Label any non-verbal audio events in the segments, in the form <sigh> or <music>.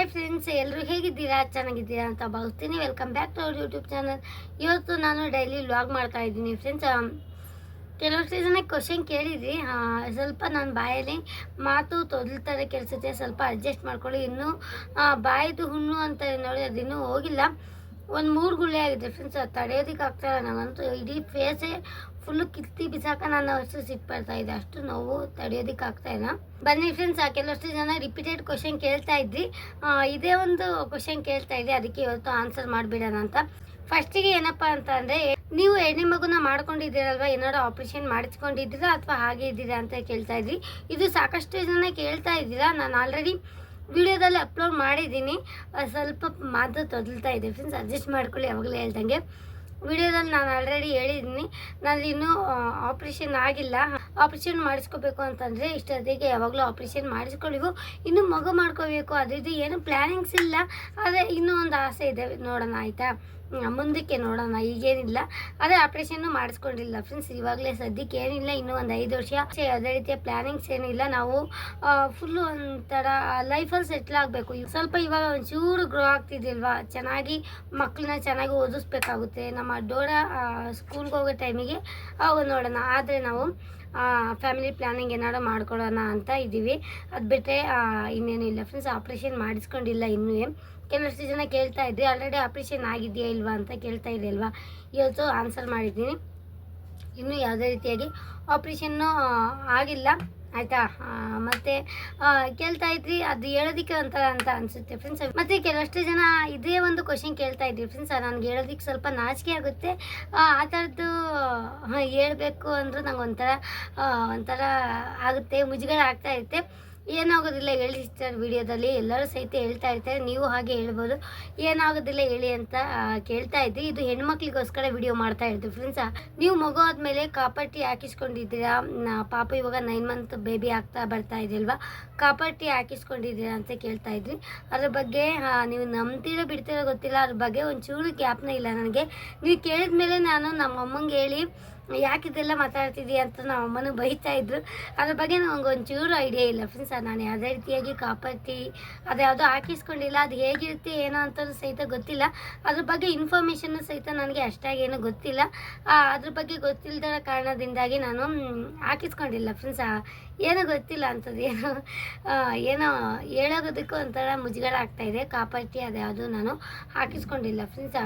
Hi friends ಎಲ್ಲರೂ ಹೇಗಿದ್ದೀರಾ? ಚೆನ್ನಾಗಿದ್ದೀರಾ ಅಂತ ಭಾವಿಸ್ತೀನಿ. Welcome back to our YouTube channel ಇವತ್ತು ನಾನು ಡೈಲಿ ವ್ಲಾಗ್ ಮಾಡ್ತಾ ಇದ್ದೀನಿ ಫ್ರೆಂಡ್ಸ್ ಕೆಲವಷ್ಟು ಜನ ಕ್ವಶನ್ ಕೇಳಿದ್ರಿ. ಸ್ವಲ್ಪ ನಾನು ಬಾಯಲ್ಲಿ ಮಾತು ತೊದಲ್ತಾರೆ ಕೆಲಸಕ್ಕೆ ಸ್ವಲ್ಪ ಅಡ್ಜಸ್ಟ್ ಮಾಡ್ಕೊಳ್ಳಿ. ಇನ್ನೂ ಬಾಯಿದು ಹುಣ್ಣು ಅಂತ ನೋಡಿ ಅದಿನ್ನೂ ಹೋಗಿಲ್ಲ. ಒಂದು ಮೂರು ಗುಳ್ಳೆ ಆಗಿದೆ ಫ್ರೆಂಡ್ಸ್ ತಡೆಯೋದಕ್ಕೆ ಆಗ್ತಾಯಿಲ್ಲ ನನಗಂತೂ ಇಡೀ ಫೇಸೇ ಫುಲ್ಲು ಕಿತ್ತಿ ಬಿಸಾಕ ನಾನು ಅಷ್ಟು ಸಿಟ್ಟು ಬರ್ತಾ ಇದೆ. ಅಷ್ಟು ನೋವು ತಡೆಯೋದಿಕ್ಕೆ ಆಗ್ತಾ ಇಲ್ಲ. ಬನ್ನಿ ಫ್ರೆಂಡ್ಸ್ ಕೆಲವಷ್ಟು ಜನ ರಿಪೀಟೆಡ್ ಕ್ವಶನ್ ಕೇಳ್ತಾ ಇದ್ರಿ. ಆ, ಇದೇ ಒಂದು ಕ್ವಶನ್ ಕೇಳ್ತಾ ಇದ್ದೆ ಅದಕ್ಕೆ ಇವತ್ತು ಆನ್ಸರ್ ಮಾಡಿಬಿಡೋಣ ಅಂತ. ಫಸ್ಟಿಗೆ ಏನಪ್ಪ ಅಂತ ಅಂದರೆ ನೀವು ಎಣ್ಣೆ ಮಗುನ ಮಾಡ್ಕೊಂಡಿದ್ದೀರಲ್ವಾ ಏನಾದ್ರು ಆಪ್ರೇಷನ್ ಮಾಡಿಸ್ಕೊಂಡಿದ್ದೀರಾ ಅಥವಾ ಹಾಗೆ ಇದ್ದೀರಾ ಅಂತ ಕೇಳ್ತಾ ಇದ್ರಿ. ಇದು ಸಾಕಷ್ಟು ಜನ ಕೇಳ್ತಾ ಇದ್ದೀರಾ. ನಾನು ಆಲ್ರೆಡಿ ವಿಡಿಯೋದಲ್ಲಿ ಅಪ್ಲೋಡ್ ಮಾಡಿದ್ದೀನಿ. ಸ್ವಲ್ಪ ಮಾತು ತೊದಲ್ತಾ ಇದೆ. ಫ್ರೆಂಡ್ಸ್ ಅಡ್ಜಸ್ಟ್ ಮಾಡ್ಕೊಳ್ಳಿ ಯಾವಾಗಲೇ ಹೇಳ್ದಂಗೆ. ವಿಡಿಯೋದಲ್ಲಿ ನಾನು ಆಲ್ರೆಡಿ ಹೇಳಿದ್ದೀನಿ. ನಾನು ಇನ್ನೂ ಆಪ್ರೇಷನ್ ಆಗಿಲ್ಲ. ಆಪ್ರೇಷನ್ ಮಾಡಿಸ್ಕೋಬೇಕು ಅಂತಂದರೆ ಇಷ್ಟೊತ್ತಿಗೆ ಯಾವಾಗಲೂ ಆಪ್ರೇಷನ್ ಮಾಡಿಸ್ಕೊಳ್ಳಿವು ಇನ್ನು ಮಗು ಮಾಡ್ಕೋಬೇಕು, ಅದು ಏನು ಪ್ಲ್ಯಾನಿಂಗ್ಸ್ ಇಲ್ಲ. ಆದರೆ ಇನ್ನೂ ಒಂದು ಆಸೆ ಇದೆ. ನೋಡೋಣ ಆಯಿತಾ? ಮುಂದಕ್ಕೆ ನೋಡೋಣ. ಈಗೇನಿಲ್ಲ. ಆದರೆ ಆಪ್ರೇಷನ್ನು ಮಾಡಿಸ್ಕೊಂಡಿಲ್ಲ ಫ್ರೆಂಡ್ಸ್ ಇವಾಗಲೇ ಸದ್ಯಕ್ಕೆ ಏನಿಲ್ಲ. ಇನ್ನೂ ಒಂದು ಐದು ವರ್ಷ. ಯಾವುದೇ ರೀತಿಯ ಪ್ಲ್ಯಾನಿಂಗ್ಸ್ ಏನಿಲ್ಲ. ನಾವು ಫುಲ್ಲು ಒಂಥರ ಲೈಫಲ್ಲಿ ಸೆಟ್ಲ್ ಆಗಬೇಕು. ಸ್ವಲ್ಪ ಇವಾಗ ಒಂಚೂರು ಗ್ರೋ ಆಗ್ತಿದ್ದಿಲ್ವಾ? ಚೆನ್ನಾಗಿ ಮಕ್ಕಳನ್ನ ಚೆನ್ನಾಗಿ ಓದಿಸ್ಬೇಕಾಗುತ್ತೆ. ನಮ್ಮ ಡೋರ ಸ್ಕೂಲ್ಗೆ ಹೋಗೋ ಟೈಮಿಗೆ ಅವಾಗ ನೋಡೋಣ. ಆದರೆ ನಾವು ಫ್ಯಾಮಿಲಿ ಪ್ಲ್ಯಾನಿಂಗ್ ಏನಾದ್ರು ಮಾಡ್ಕೊಳ್ಳೋಣ ಅಂತ ಇದ್ದೀವಿ. ಅದು ಬಿಟ್ಟರೆ ಇನ್ನೇನು ಇಲ್ಲ ಫ್ರೆಂಡ್ಸ್ ಆಪ್ರೇಷನ್ ಮಾಡಿಸ್ಕೊಂಡಿಲ್ಲ ಇನ್ನೂ. ಕೆಲವಷ್ಟು ಜನ ಕೇಳ್ತಾ ಇದ್ರಿ ಆಲ್ರೆಡಿ ಆಪ್ರೇಷನ್ ಆಗಿದೆಯಾ ಇಲ್ವಾ ಅಂತ ಕೇಳ್ತಾ ಇದೆ ಅಲ್ವಾ? ಇವತ್ತು ಆನ್ಸರ್ ಮಾಡಿದ್ದೀನಿ. ಇನ್ನೂ ಯಾವುದೇ ರೀತಿಯಾಗಿ ಆಪ್ರೇಷನ್ನು ಆಗಿಲ್ಲ. ಆಯಿತಾ? ಮತ್ತು ಕೇಳ್ತಾ ಇದ್ರಿ, ಅದು ಹೇಳೋದಕ್ಕೆ ಒಂಥರ ಅಂತ ಅನಿಸುತ್ತೆ ಫ್ರೆಂಡ್ಸ್ ಮತ್ತು ಕೆಲವಷ್ಟು ಜನ ಇದೇ ಒಂದು ಕ್ವಶನ್ ಕೇಳ್ತಾ ಇದ್ರಿ ಫ್ರೆಂಡ್ಸ್ ನನಗೆ ಹೇಳೋದಿಕ್ಕೆ ಸ್ವಲ್ಪ ನಾಚಿಕೆ ಆಗುತ್ತೆ. ಆ ಥರದ್ದು ಹೇಳಬೇಕು ಅಂದರೂ ನಂಗೆ ಒಂಥರ ಒಂಥರ ಆಗುತ್ತೆ, ಮುಜುಗರ ಆಗ್ತಾ ಇರುತ್ತೆ. ಏನಾಗೋದಿಲ್ಲ ಹೇಳಿ ಸಿಸ್ಟರ್ ವಿಡಿಯೋದಲ್ಲಿ. ಎಲ್ಲರೂ ಸಹಿತ ಹೇಳ್ತಾ ಇರ್ತಾರೆ, ನೀವು ಹಾಗೆ ಹೇಳ್ಬೋದು. ಏನಾಗೋದಿಲ್ಲ ಹೇಳಿ ಅಂತ ಕೇಳ್ತಾ ಇದ್ರಿ ಇದು ಹೆಣ್ಮಕ್ಳಿಗೋಸ್ಕರ ವಿಡಿಯೋ ಮಾಡ್ತಾ ಇರ್ತೀವಿ ಫ್ರೆಂಡ್ಸ್ ನೀವು ಮಗು ಆದಮೇಲೆ ಕಾಪಾಟಿ ಹಾಕಿಸ್ಕೊಂಡಿದ್ದೀರಾ? ಪಾಪ ಇವಾಗ ನೈನ್ ಮಂತ್ ಬೇಬಿ ಆಗ್ತಾ ಬರ್ತಾ ಇದೆಯಲ್ವಾ ಕಾಪಟ್ಟಿ ಹಾಕಿಸ್ಕೊಂಡಿದ್ದೀರಾ ಅಂತ ಕೇಳ್ತಾ ಇದ್ರಿ ಅದ್ರ ಬಗ್ಗೆ ನೀವು ನಂಬ್ತಿರೋ ಬಿಡ್ತಿರೋ ಗೊತ್ತಿಲ್ಲ. ಅದ್ರ ಬಗ್ಗೆ ಒಂಚೂರು ಜ್ಞಾಪನ ಇಲ್ಲ ನನಗೆ. ನೀವು ಕೇಳಿದ ಮೇಲೆ ನಾನು ನಮ್ಮ ಅಮ್ಮಂಗೆ ಹೇಳಿ ಯಾಕೆ ಇದೆಲ್ಲ ಮಾತಾಡ್ತಿದ್ದೀಯ ಅಂತ ನಮ್ಮ ಅಮ್ಮನೂ ಬೈತಾ ಇದ್ರು. ಅದ್ರ ಬಗ್ಗೆ ನನಗೆ ಒಂಚೂರು ಐಡಿಯಾ ಇಲ್ಲ ಫ್ರೆಂಡ್ಸ್ ನಾನು ಯಾವುದೇ ರೀತಿಯಾಗಿ ಕಾಪಾಡ್ತಿ, ಅದು ಯಾವುದೋ ಹಾಕಿಸ್ಕೊಂಡಿಲ್ಲ, ಅದು ಹೇಗಿರುತ್ತೆ, ಏನೋ ಅಂತಲೂ ಸಹಿತ ಗೊತ್ತಿಲ್ಲ. ಅದ್ರ ಬಗ್ಗೆ ಇನ್ಫಾರ್ಮೇಷನ್ನು ಸಹಿತ ನನಗೆ ಅಷ್ಟಾಗಿ ಏನೂ ಗೊತ್ತಿಲ್ಲ ಅದ್ರ ಬಗ್ಗೆ ಗೊತ್ತಿಲ್ಲದ ಕಾರಣದಿಂದಾಗಿ ನಾನು ಹಾಕಿಸ್ಕೊಂಡಿಲ್ಲ ಫ್ರೆಂಡ್ಸ್ ಏನೂ ಗೊತ್ತಿಲ್ಲ ಅಂಥದ್ದು ಏನೋ ಏನೋ ಹೇಳೋದಕ್ಕೂ ಒಂಥರ ಮುಜುಗಡ ಆಗ್ತಾಯಿದೆ ಕಾಪಾಡ್ತಿ ಅದು ಯಾವುದು ನಾನು ಹಾಕಿಸ್ಕೊಂಡಿಲ್ಲ ಫ್ರೆಂಡ್ಸ್